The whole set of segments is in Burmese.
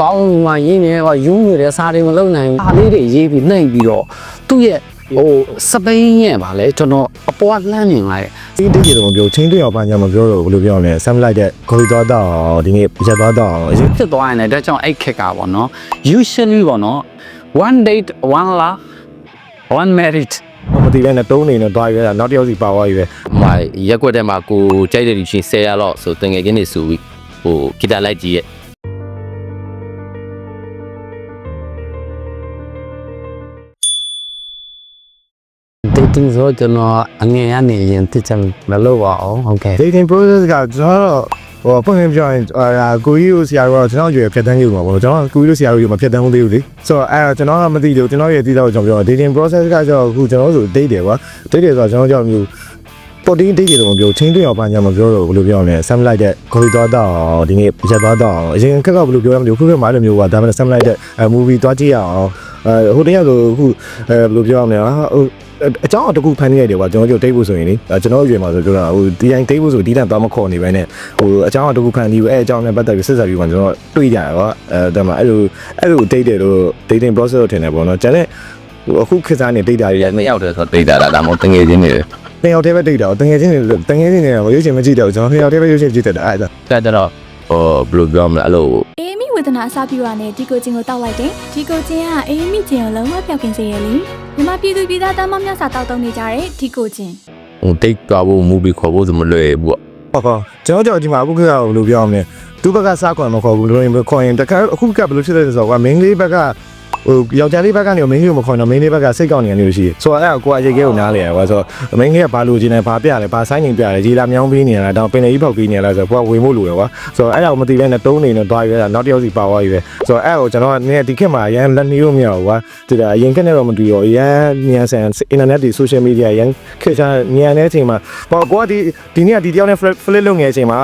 ကောင်းမှရင်းနေတော့ယူးနေတဲ့စားတွေမလုံနိုင်ဘူးအားလေးတွေရေးပြီးနှိပ်ပြီးတော့သူ့ရဲ့ဟိုစပိန်ရဲ့ဗာလဲကျွန်တော်အပေါ်ကလှမ်းမြင်လာတဲ့ဒီတိကျတော့မပြောချင်းတွေ့အောင်ပါညာမပြောတော့ဘူးဘယ်လိုပြောရမလဲဆမ်လိုက်တဲ့ခေါ်သွားတော့ဒီနေ့ရက်သွားတော့အရင်ဖြစ်သွားရင်လည်းဒါကြောင့်အဲ့ခက်ကပေါ့နော် usually ပေါ့နော် one date one love one marriage မသိလဲနဲ့တုံးနေနဲ့တွားရတာနောက်တစ်ယောက်စီပါသွားပြီပဲဟိုရက်ွက်ထဲမှာကိုကြိုက်တဲ့လူချင်း10ရတော့ဆိုတငယ်ချင်းတွေဆိုပြီးဟိုဂီတာလိုက်ကြည့်ရဲ့ dating ဆိုတော့ကျွန်တော်အငယ်ကနေရင်တစ်ချက်မလုပ်ပါအောင်ဟုတ်ကဲ့ dating process ကကျွန်တော်တော့ဟိုပုံပြပြောရင်အာကိုကြီးကိုဆရာကတော့ကျွန်တော်ရွယ်ဖြတ်တန်းယူမှာပေါ့ကျွန်တော်ကိုကြီးတို့ဆရာတို့မဖြတ်တန်းဘူးသေးဘူးလေဆိုတော့အဲကျွန်တော်ကမသိလို့ကျွန်တော်ရဲ့တည်တော့ကျွန်တော်ပြော dating process ကကျတော့အခုကျွန်တော်ဆို date တယ်ကွာ date တယ်ဆိုတော့ကျွန်တော်ကြောက်မျိုးပေါ်တင်း date တယ်လို့မပြောချင်းတွေ့အောင်ပါညာမပြောတော့ဘယ်လိုပြောရမလဲဆမ်လိုက်တဲ့ခေါ်သွားတော့ဒီနေ့ရက်သွားတော့အရင်ခက်ကဘယ်လိုပြောရမလဲခုခက်မှလည်းမျိုးကဒါမှလည်းဆမ်လိုက်တဲ့ movie သွားကြည့်ရအောင်အဲ ဟိုတည်းကဆိုအခုအဲဘယ်လိုပြောရမလဲဟိုအကြောင်းအတကူဖန်နေရတယ်ကွာကျွန်တော်တို့တိတ်ဖို့ဆိုရင်လေကျွန်တော်ရွေမှာဆိုပြောတာဟိုဒီတိုင်းတိတ်ဖို့ဆိုဒီတန်သွားမခေါ်နေပဲနဲ့ဟိုအကြောင်းအတကူဖန်ပြီးအဲအကြောင်းနဲ့ပတ်သက်ပြီးဆက်ဆက်ပြီးမှကျွန်တော်တွေးကြရကွာအဲဒါမှအဲ့လိုအဲ့လိုတိတ်တယ်လို့ dating process လို့ထင်တယ်ပေါ့နော်ကျန်တဲ့ဟိုအခုခေတ်စားနေတိတ်တာတွေရနှစ်ယောက်တည်းဆိုတိတ်တာလားဒါမှမဟုတ်တငယ်ချင်းတွေနှစ်ယောက်တည်းပဲတိတ်တာတငယ်ချင်းတွေတငယ်ချင်းတွေကရုပ်ရှင်မကြည့်တော့ကျွန်တော်နှစ်ယောက်တည်းပဲရုပ်ရှင်ကြည့်တတ်တာအဲ့ဒါကဲကြတော့ဟိုဘယ်လိုပြောမလဲအဲ့လိုအေးမီ ဝေဒနာအစပြုရနဲ့ဒီကိုချင်းကိုတောက်လိုက်တယ်ဒီကိုချင်းကအေးမီချင်းကိုလုံးဝပြောက်ကင်စေရလေမြမပြည်သူပြည်သားတမ်းမများစာတောက်တုံးနေကြတဲ့ဒီကိုချင်းဟိုတိတ်သွားဖို့ movie ခေါ်ဖို့ဆိုမလွယ်ဘူးပေါ့ဟုတ်ကောကျွန်တော်ကြောက်ဒီမှာအခုခေတ်ကဘယ်လိုပြောရမလဲသူဘက်ကစားခွန်မခေါ်ဘူးလို့ရင်ခေါ်ရင်တခါအခုကဘယ်လိုဖြစ်လဲဆိုတော့ကွာ main လေးဘက်က ဟိုယောက်ျားလေးဘက်ကနေ main လေးကိုမခေါ်တော့ main လေးဘက်ကစိတ်ကောက်နေတယ်လို့ရှိတယ်ဆိုတော့အဲ့ဒါကိုအရေးကြီးကိုနားလေရကွာဆိုတော့ main လေးကဘာလို့ခြင်းလဲဘာပြလဲဘာဆိုင်နေပြလဲကြီးလာမြောင်းပေးနေလားတောင်ပင်လေကြီးပေါက်ပေးနေလားဆိုတော့ကိုကဝင်ဖို့လိုရကွာဆိုတော့အဲ့ဒါကိုမသိလဲနဲ့တုံးနေနဲ့တွားရတာနောက်တစ်ယောက်စီပါသွားပြီပဲဆိုတော့အဲ့ဒါကိုကျွန်တော်ကနည်းဒီခေတ်မှာအရန်လက်နေလို့မရဘူးကွာဒီဒါအရင်ကနဲ့တော့မတူရောအရန်မြန်ဆန် internet တွေ social media အရန်ခေတ်ချာမြန်တဲ့အချိန်မှာပေါ့ကိုကဒီဒီနေ့ကဒီတယောက်နဲ့ flip လုပ်နေတဲ့အချိန်မှာ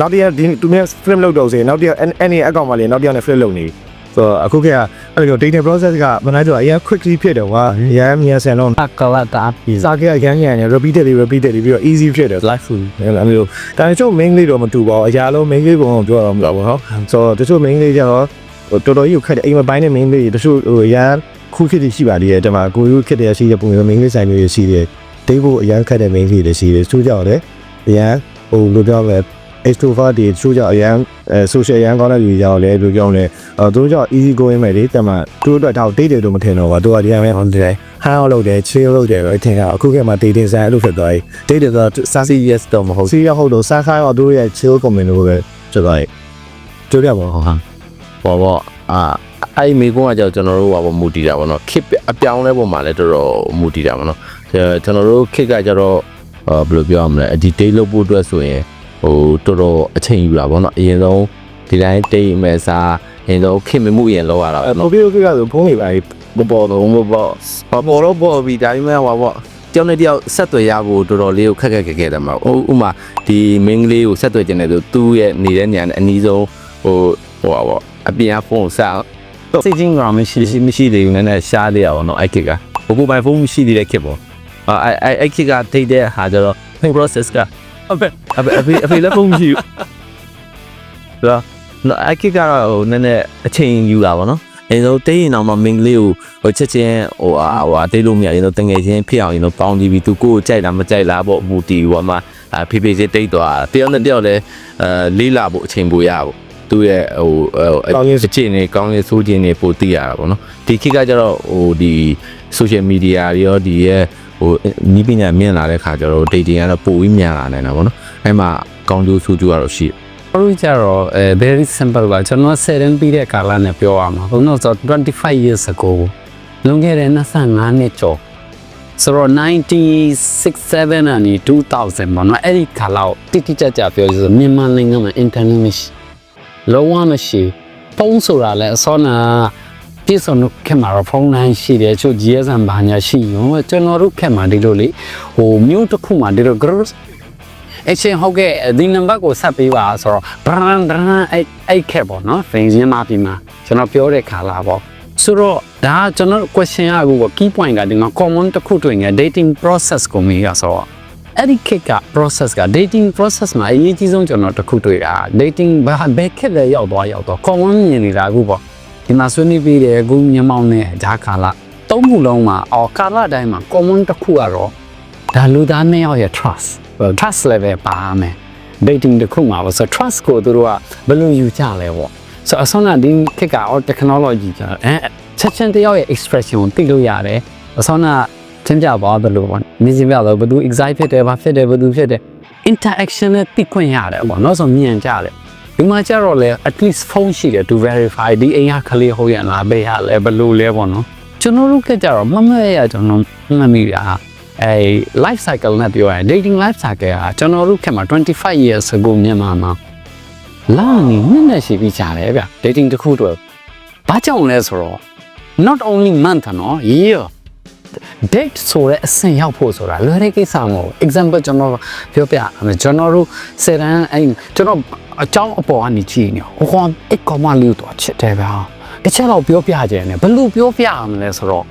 နောက်တစ်ရက်ဒီသူနဲ့ flip လုပ်တော့စေနောက်တစ်ရက်အဲ့အဲ့အကောင့်မှာလေနောက်တစ်ရက်နဲ့ flip လုပ်နေ ဆိုတော့အခုကအဲ့လို data process ကမနိုင်တော့အရင် quickly ဖြစ်တယ်ကွာအရင်မြန်ဆန်တော့အကလတာပြီစာကရမ်းရမ်းရ repeatedly repeatedly ပြီးတော့ easy ဖြစ်တယ် life food အဲ့လိုမျိုးဒါပေမဲ့ကျုပ် main လေးတော့မတူပါဘူးအရာလုံး main လေးပုံကိုပြောတော့မလို့ပေါ့နော်ဆိုတော့တချို့ main လေးကျတော့တော်တော်ကြီးကိုခက်တယ်အိမ်မပိုင်းနဲ့ main လေးတချို့ဟိုအရန်ခုခစ်တွေရှိပါသေးတယ်တမကိုယူခစ်တယ်ရှိတဲ့ပုံမျိုး main လေးဆိုင်မျိုးရှိတယ်တိတ်ဖို့အရန်ခက်တဲ့ main လေးတွေရှိတယ်သူကြောက်တယ်အရန်ဟိုလိုပြောမယ် extrovert တွေသူကြောက်အရန်အဲ social ရန်ကောင်းတဲ့လူကြောက်လဲလူကြောက်လဲအဲသူကြောက် easy going ပဲလေတမသူတို့အတွက်တော့ date တယ်လို့မထင်တော့ပါသူကဒီတိုင်းပဲ on day ဟန်အောင်လုပ်တယ် chill လုပ်တယ်ပဲထင်တာအခုကမှ dating ဆိုင်အဲ့လိုဖြစ်သွားပြီ date တော့စာစီ serious တော့မဟုတ်စီရဟုတ်တော့စားခိုင်းတော့သူတို့ရဲ့ chill comment လို့ပဲဖြစ်သွားပြီတို့ရပါဘောဟာပေါ့ပေါ့အာအဲ့ဒီမိကုန်းကကြောင့်ကျွန်တော်တို့ဟောပေါ့မူတည်တာပေါ့နော်ခစ်အပြောင်းလဲပုံမှာလည်းတော်တော်မူတည်တာပေါ့နော်ကျွန်တော်တို့ခစ်ကကြတော့ဘယ်လိုပြောရမလဲဒီ day လုပ်ဖို့အတွက်ဆိုရင် ဟိုတော်တော်အချိန်ယူတာပေါ့နော်အရင်ဆုံးဒီတိုင်းတိတ်မဲ့စားအရင်ဆုံးခင်မမှုရင်လောက်ရတာပေါ့နော်မိုဘီကကဆိုဖုန်းနေပါပြီမပေါ်တော့မပေါ်ဘာပေါ်တော့ပေါ်ပြီဒါပေမဲ့ဟောပေါ့တယောက်နဲ့တယောက်ဆက်သွယ်ရဖို့တော်တော်လေးကိုခက်ခက်ခဲခဲတယ်မှာဥဥမာဒီမင်းကလေးကိုဆက်သွယ်ခြင်းနဲ့ဆိုသူ့ရဲ့နေတဲ့ညံအနီးဆုံးဟိုဟိုပါပေါ့အပြင်ဖုန်းဆက်စိတ်ချင်းကမရှိမရှိမရှိသေးဘူးနည်းနည်းရှားသေးရပါတော့အဲ့ခစ်ကဘိုကိုပိုင်ဖုန်းမရှိသေးတဲ့ခစ်ပေါ့အဲ့အဲ့အဲ့ခစ်ကထိတ်တဲ့ဟာကျတော့ process က အဖေအဖေအဖေအဖေလည်းဖုန်းမရှိဘူးဒါနော်အဲ့ခစ်ကတော့ဟိုနည်းနည်းအချိန်ယူတာပေါ့နော်အဲဆိုတိတ်ရင်တော့မှမင်းကလေးကိုဟိုချက်ချင်းဟိုဟာဟိုဟာတိတ်လို့မရရင်တော့တငယ်ချင်းဖြစ်အောင်ရင်တော့ပေါင်းကြည့်ပြီးသူကိုယ်ကိုကြိုက်တာမကြိုက်လားပေါ့မူတီဟိုမှာအဖေဖေချင်းတိတ်သွားတယောက်နဲ့တယောက်လည်းအဲလေးလာဖို့အချိန်ပိုရဖို့သူ့ရဲ့ဟိုအချင်းနေကောင်းရေးဆိုးခြင်းနေပိုသိရတာပေါ့နော်ဒီခေတ်ကကျတော့ဟိုဒီ social media တွေရောဒီရဲ့ဟိုနီးပညာမြင့်လာတဲ့ခါကျတော့ dating ကတော့ပိုပြီးမြန်လာနိုင်တာပေါ့နော်အဲ့မှာကောင်းကျိုးဆိုးကျိုးကတော့ရှိတယ်တို့ကြတော့အဲ very simple ပါကျွန်တော်7ပြီးတဲ့ကာလနဲ့ပြောရမှာဘုံတော့ဆို25 years ago လွန်ခဲ့တဲ့25နှစ်ကျော်ဆိုတော့96 7အနီ2000ပေါ့နော်အဲ့ဒီခါလောက်တိတိကျကျပြောရဆိုမြန်မာနိုင်ငံမှာ internet မရှိလုံးဝမရှိဖုန်းဆိုတာလည်းအစောနာ ပြည့်စုံတို့ခက်မှာတော့ဖုန်းလိုင်းရှိတယ်ချို့ GSM ဘာညာရှိရောကျွန်တော်တို့ခက်မှာဒီလိုလေဟိုမြို့တစ်ခုမှာဒီလို group အချင်းဟုတ်ကဲ့ဒီနံပါတ်ကိုဆက်ပေးပါဆိုတော့ brand brand အဲ့အဲ့ခက်ပေါ့နော်ဖင်စင်းမပြီးမှာကျွန်တော်ပြောတဲ့ခါလာပေါ့ဆိုတော့ဒါကျွန်တော် question ရအခုပေါ့ key point ကဒီမှာ common တစ်ခုတွေ့ငယ် dating process ကိုမေးရဆိုတော့အဲ့ဒီခေတ်က process က dating process မှာအရေးကြီးဆုံးကျွန်တော်တစ်ခုတွေ့တာ dating ဘာဘယ်ခေတ်လဲရောက်သွားရောက်တော့ common မြင်နေတာအခုပေါ့ ဒီမှာဆွေးနွေးပြီးတယ်အခုညမောင်းနဲ့ဂျာကာလာသုံးခုလုံးမှာအော်ကာလာတိုင်းမှာ common တစ်ခုကတော့ဒါလူသားနှစ်ယောက်ရဲ့ trust trust level ပါမယ် dating တစ်ခုမှာပေါ့ဆို trust ကိုသူတို့ကဘယ်လိုယူကြလဲပေါ့ဆိုအဆုံးကဒီခေတ်က all technology ကျတော့အဲချက်ချင်းတယောက်ရဲ့ expression ကိုသိလို့ရတယ်အဆုံးကသင်ပြပါဘယ်လိုပေါ့မြင်စပြတော့ဘယ်သူ excite ဖြစ်တယ်ဘာဖြစ်တယ်ဘယ်သူဖြစ်တယ် interaction နဲ့သိခွင့်ရတယ်ပေါ့နော်ဆိုမြင်ကြတယ် ဒီမှာကျတော့လေ at least phone ရှိတယ် to verify ဒီအိမ်ကကလေးဟုတ်ရလားဘယ်ရလဲဘယ်လိုလဲပေါ့နော်ကျွန်တော်တို့ကကြတော့မမရကျွန်တော်မမိတာအဲ life cycle နဲ့ပြောရင် dating life cycle ကကျွန်တော်တို့ခင်မှာ25 years ago မြန်မာမှာလာနေနှစ်နဲ့ရှိပြီးကြတယ်ဗျ dating တစ်ခုတော့ဘာကြောင့်လဲဆိုတော့ not only month နော် year date ဆိုတဲ့အဆင့်ရောက်ဖို့ဆိုတာလွယ်တဲ့ကိစ္စမဟုတ်ဘူး example ကျွန်တော်ပြောပြမယ်ကျွန်တော်တို့စရန်အဲ့ကျွန်တော်အကြောင်းအပေါ်ကနေကြည့်နေဟောအကောမလေးတော့ချစ်တယ်ဗျာတစ်ချက်တော့ပြောပြကြတယ်ဘယ်လိုပြောပြရမလဲဆိုတော့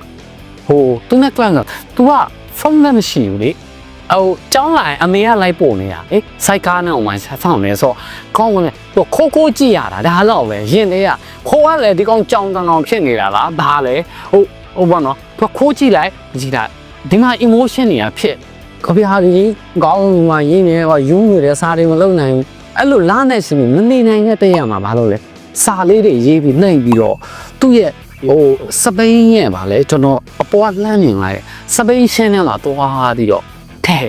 ဟိုသူနဲ့ class က तू က phone နဲ့မရှိဘူးလေဟိုကျောင်းလာရင်အမေကလိုက်ပို့နေတာအေးစိုက်ကားနဲ့ဟိုမှာဆက်ဆောင်နေဆိုကောင်းဝင်သူခိုးခိုးကြည့်ရတာဒါတော့ပဲရင်တွေကခိုးကလည်းဒီကောင်ကြောင်တောင်တောင်ဖြစ်နေတာလားဘာလဲဟို ဟိုဘောနော်သူခိုးကြည့်လိုက်ကြည့်လိုက်ဒီမှာ emotion တွေကဖြစ်ခပြားကြီးကောင်းမှရင်းနေတော့ယူးနေတဲ့စားတွေမလုံနိုင်ဘူးအဲ့လိုလားနေစီမနေနိုင်တဲ့တည့်ရမှာဘာလို့လဲစာလေးတွေရေးပြီးနှိပ်ပြီးတော့သူ့ရဲ့ဟိုစပိန်ရဲ့ဗာလဲကျွန်တော်အပေါ်ကလှမ်းမြင်လိုက်စပိန်ရှင်းနဲ့လာသွားပြီးတော့ထဲ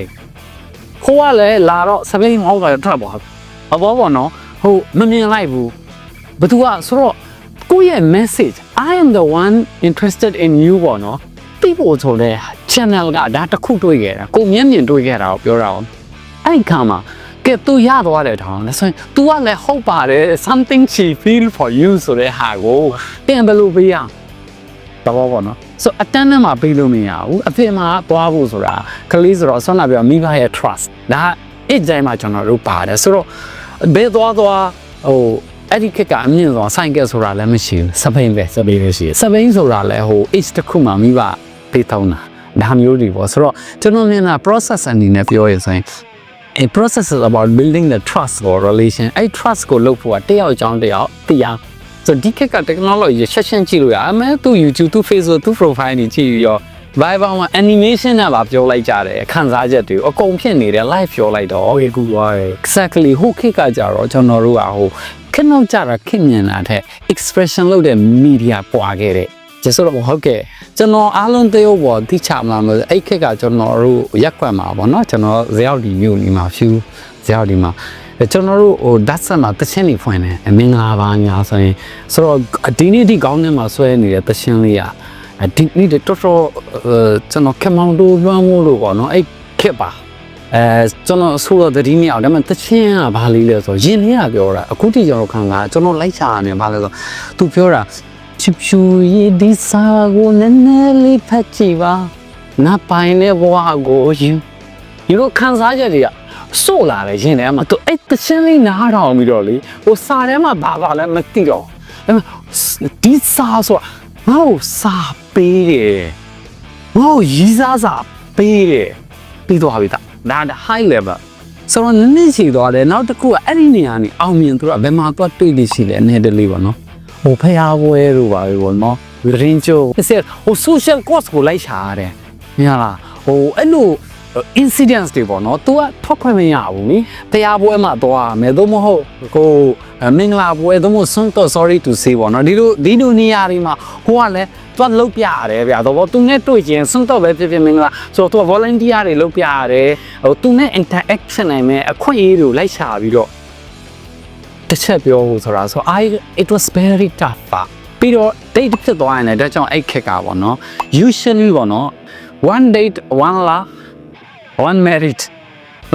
ခိုးကလည်းလာတော့စပိန်ဟောက်တာထွက်သွားအဘောဘောနော်ဟိုမမြင်လိုက်ဘူးဘသူကဆိုတော့ကိုယ့်ရဲ့ message I am the one interested in you ပေါ့နော် people ဆိုတဲ့ channel ကဒါတစ်ခုတွေ့ခဲ့တာကိုမျက်မြင်တွေ့ခဲ့တာကိုပြောတာအောင်အဲ့ဒီခါမှာကဲ तू ရသွားတယ်ထောင်လဲဆိုရင် तू ကလည်းဟုတ်ပါတယ် something she feel for you ဆိုတဲ့ဟာကိုတင်ဘယ်လိုပေးရအောင်တော့ပေါ့နော် so အတန်းနဲ့မှာပေးလို့မရဘူးအဖေမှာသွားဖို့ဆိုတာကလေးဆိုတော့ဆွမ်းလာပြမိဘရဲ့ trust ဒါအဲ့တိုင်းမှာကျွန်တော်တို့ပါတယ်ဆိုတော့ဘယ်သွားသွားဟို အဲ့ဒီခက်ကအမြင့်ဆုံးဆိုင်ကယ်ဆိုတာလည်းမရှိဘူးစပိန်ပဲစပိန်လည်းရှိစပိန်ဆိုတာလည်းဟို H တစ်ခုမှမိဘပေးထောင်းတာဒါမျိုးတွေပေါ့ဆိုတော့ကျွန်တော်မြင်တာ process အနေနဲ့ပြောရဆိုရင် a process is about building the trust or relation အဲ့ trust ကိုလုပ်ဖို့ကတယောက်အကြောင်းတယောက်တရားဆိုဒီခက်က technology ချက်ချင်းကြည့်လို့ရအမဲသူ YouTube သူ Facebook သူ profile တွေကြည့်ရော Viber မှာ animation နဲ့ပါပြောလိုက်ကြတယ်ခံစားချက်တွေအကုန်ဖြစ်နေတယ် live ပြောလိုက်တော့ဟုတ်ကဲ့ကူသွားတယ် exactly ဟိုခက်ကကြတော့ကျွန်တော်တို့ကဟို ခက်နောက်ကြတာခင်မြင်တာတဲ့ expression လုပ်တဲ့ media ပွာခဲ့တဲ့ကျဆိုတော့ဟုတ်ကဲ့ကျွန်တော်အားလုံးတယောက်ပေါ်တိချမလားမလို့အဲ့ခက်ကကျွန်တော်တို့ရက်ကွက်မှာပေါ့နော်ကျွန်တော်ဇေယောက်ဒီမြို့နေမှာ few ဇေယောက်ဒီမှာကျွန်တော်တို့ဟိုဓာတ်ဆက်မှာတချင်းနေဖွင့်တယ်မင်္ဂလာပါညာဆိုရင်ဆိုတော့ဒီနေ့ဒီကောင်းထဲမှာဆွဲနေတဲ့တချင်းလေးอ่ะဒီနေ့တော်တော်ကျွန်တော်ကမောင်တို့လွှမ်းမိုးလို့ပေါ့နော်အဲ့ခက်ပါ အဲကျွန်တော်ဆိုတော့တတိမြောက်ဒါပေမဲ့တချင်းကဘာလေးလဲဆိုရင်လေးကပြောတာအခုတိကျွန်တော်ခံကကျွန်တော်လိုက်ချာနေဘာလဲဆိုသူပြောတာချစ်ဖြူရည်ဒီစာကိုနည်းနည်းလေးဖတ်ကြည့်ပါငါပိုင်တဲ့ဘဝကိုယူဒီလိုခံစားချက်တွေကစိုးလာတယ်ရင်ထဲမှာသူအဲ့တချင်းလေးနားထောင်ပြီးတော့လေဟိုစာထဲမှာဘာပါလဲမသိတော့ဒါပေမဲ့ဒီစာဆိုတာငါ့ကိုစာပေးတယ်ငါ့ကိုရည်စားစာပေးတယ်ပြီးသွားပြီသား ဒါ high level ဆိုတော့နည်းနည်းရှိသွားတယ်နောက်တစ်ခုကအဲ့ဒီနေရာနေအောင်မြင်သူကဘယ်မှာသွားတွေ့လိရှိလဲအနေတလေးပေါ့နော်ဟိုဖျားပွဲတို့ပါပဲပေါ့နော်ရင်ချိုးဆက်ဟို social cost ကိုလိုက်ရှာရတယ်မြင်လားဟိုအဲ့လို incidents တွေပေါ့နော် तू ကထွက်ခွင့်မရဘူးနိတရားပွဲမှာသွားရမယ်သို့မဟုတ်ကိုမင်္ဂလာပွဲသို့မဟုတ် son to sorry to say ပေါ့နော်ဒီလိုဒီလိုနေရာတွေမှာဟိုကလည်းသွားလုတ်ပြရတယ်ဗျာတော့သူနဲ့တွေ့ချင်း son to ပဲဖြစ်ဖြစ်မင်္ဂလာဆိုတော့ तू volunteer တွေလုတ်ပြရတယ်ဟိုသူနဲ့ interaction နိုင်မယ်အခွင့်အရေးတွေကိုလိုက်ရှာပြီးတော့တစ်ချက်ပြောဖို့ဆိုတာဆို I it was very tough ပါပြီးတော့ date ဖြစ်သွားရင်လည်းဒါကြောင့်အဲ့ခက်ကပေါ့နော် usually ပေါ့နော် one date one laugh one merit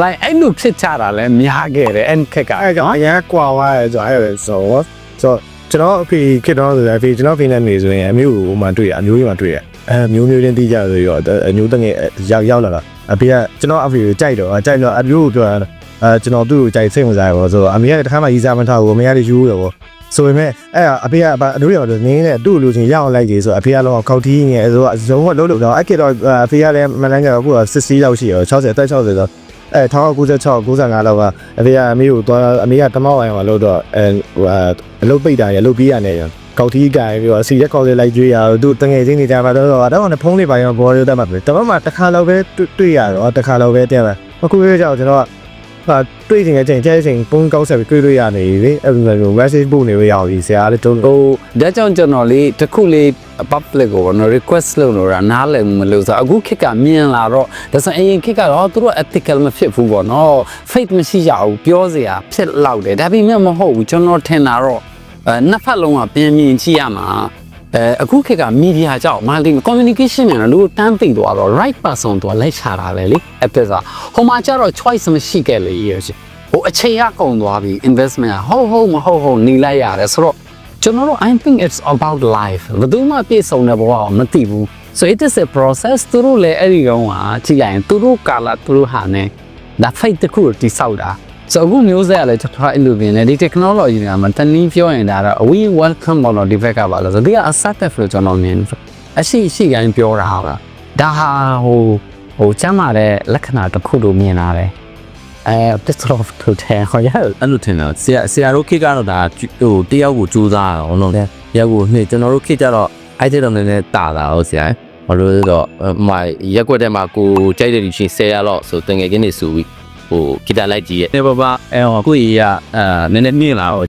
like အဲ့လိုဖြစ်ကြတာလဲများခဲ့တယ်အဲ့ခက်ကအဲ့ကြောင့်အရင်ကွာသွားရဲဆိုအဲ့ဒါဆိုတော့ဆိုတော့ကျွန်တော်အဖေခေတော့ဆိုအဖေကျွန်တော်ဖေနဲ့နေဆိုရင်အမျိုးကိုမှတွေ့ရအမျိုးကြီးမှတွေ့ရအဲမျိုးမျိုးချင်းတီးကြဆိုရောအမျိုးတငယ်ရောက်ရောက်လာတာအဖေကကျွန်တော်အဖေကိုကြိုက်တော့ကြိုက်တော့အမျိုးကိုပြောတာအဲကျွန်တော်သူ့ကိုကြိုက်စိတ်ဝင်စားရပါဆိုတော့အမေကတခါမှရီးစားမထားဘူးအမေကလည်းယူရပေါ့ ဆိုပေမဲ့အဲ့အဖေကအတို့ရောနင်းနဲ့သူ့လူချင်းရအောင်လိုက်ကြီးဆိုအဖေကတော့ခောက်တီးနေဆိုတော့ဇုံကလုံးလို့တော့အဲ့ခေတော့အဖေကလည်းမလန်းကတော့အခုက60လောက်ရှိရော60အသက်60ဆိုတော့အဲ1996 95လောက်ကအဖေကအမေကိုသွားအမေကတမောက်အိုင်ဟောလို့တော့အဲဟိုအလုပ်ပိတ်တာရအလုပ်ပြီးရတယ်ကောက်တီးကင်ပြီးတော့စီရက်ကောက်လေးလိုက်ကြွေးရတော့သူတငယ်ချင်းနေကြမှာတော့တော့တော့ဖုန်းလေးပိုင်းရောဘောရတတ်မှာပဲတပတ်မှာတစ်ခါလောက်ပဲတွေ့ရတော့တစ်ခါလောက်ပဲတက်မှာအခုခေတ်ကြောင့်ကျွန်တော် ဟာတွေ့ချင်တဲ့အချိန်ကျဲချိန်ပုံကောက်ဆက်ပြီးတွေ့လို့ရနေပြီအဲ့လို message ပို့နေလို့ရပြီဆရာလေးတုံးဟိုဒါကြောင့်ကျွန်တော်လေးတစ်ခုလေး public ကိုနော် request လုပ်လို့ရနားလည်မလို့ဆိုအခုခေတ်ကမြင်လာတော့ဒါဆိုအရင်ခေတ်ကတော့သူတို့ ethical မဖြစ်ဘူးပေါ့နော် faith မရှိကြဘူးပြောစရာဖြစ်လောက်တယ်ဒါပေမဲ့မဟုတ်ဘူးကျွန်တော်ထင်တာတော့အဲနှစ်ဖက်လုံးကပြင်မြင်ကြည့်ရမှာ အဲအခုခေတ်က media ကြောင့် multi communication နဲ့လူတန်းသိသွားတော့ right person တော့လိုက်ချတာလေလေအဖြစ်စားဟိုမှာကျတော့ choice မရှိခဲ့လေရရှိဟိုအချိန်ရကုန်သွားပြီ investment ကဟုတ်ဟုတ်မဟုတ်ဟုတ်နေလိုက်ရတယ်ဆိုတော့ကျွန်တော်တို့ I think it's about life ဘယ်သူမှပြည့်စုံတဲ့ဘဝကိုမသိဘူး so it is a process သူတို့လည်းအဲ့ဒီကောင်ကကြည့်လိုက်ရင်သူတို့ကာလသူတို့ဟာနေဒါ fight တစ်ခုကိုတိဆောက်တာ so အခုမျိုးဆက်ကလည်းကျွန်တော်အဲ့လိုပြင်တယ်ဒီ technology တွေကမှတနည်းပြောရင်ဒါတော့ we welcome ဘောလို့ဒီဘက်ကပါလို့ဆိုဒီက assertive လို့ကျွန်တော်မြင်တယ်အရှိရှိကိုင်းပြောတာဟာဒါဟာဟိုဟိုကျမ်းမာတဲ့လက္ခဏာတစ်ခုလို့မြင်လာတယ်အဲ this sort of to tell ဟောရအဲ့လိုထင်တာဆရာဆရာတို့ခေတ်ကတော့ဒါဟိုတယောက်ကိုစူးစမ်းအောင်လို့တယောက်ကိုနှစ်ကျွန်တော်တို့ခေတ်ကျတော့အဲ့ဒီတော့နည်းနည်းတာတာဟုတ်ဆရာဘာလို့လဲဆိုတော့ဟိုရက်ွက်တဲ့မှာကိုကြိုက်တဲ့လူချင်း10ရလောက်ဆိုတငယ်ချင်းတွေစုပြီး ဟိုဂီတာလိုက်ကြည့်ရဲ့နေပါပါအဲဟိုကိုကြီးကအာနည်းနည်းမြင်လာတော့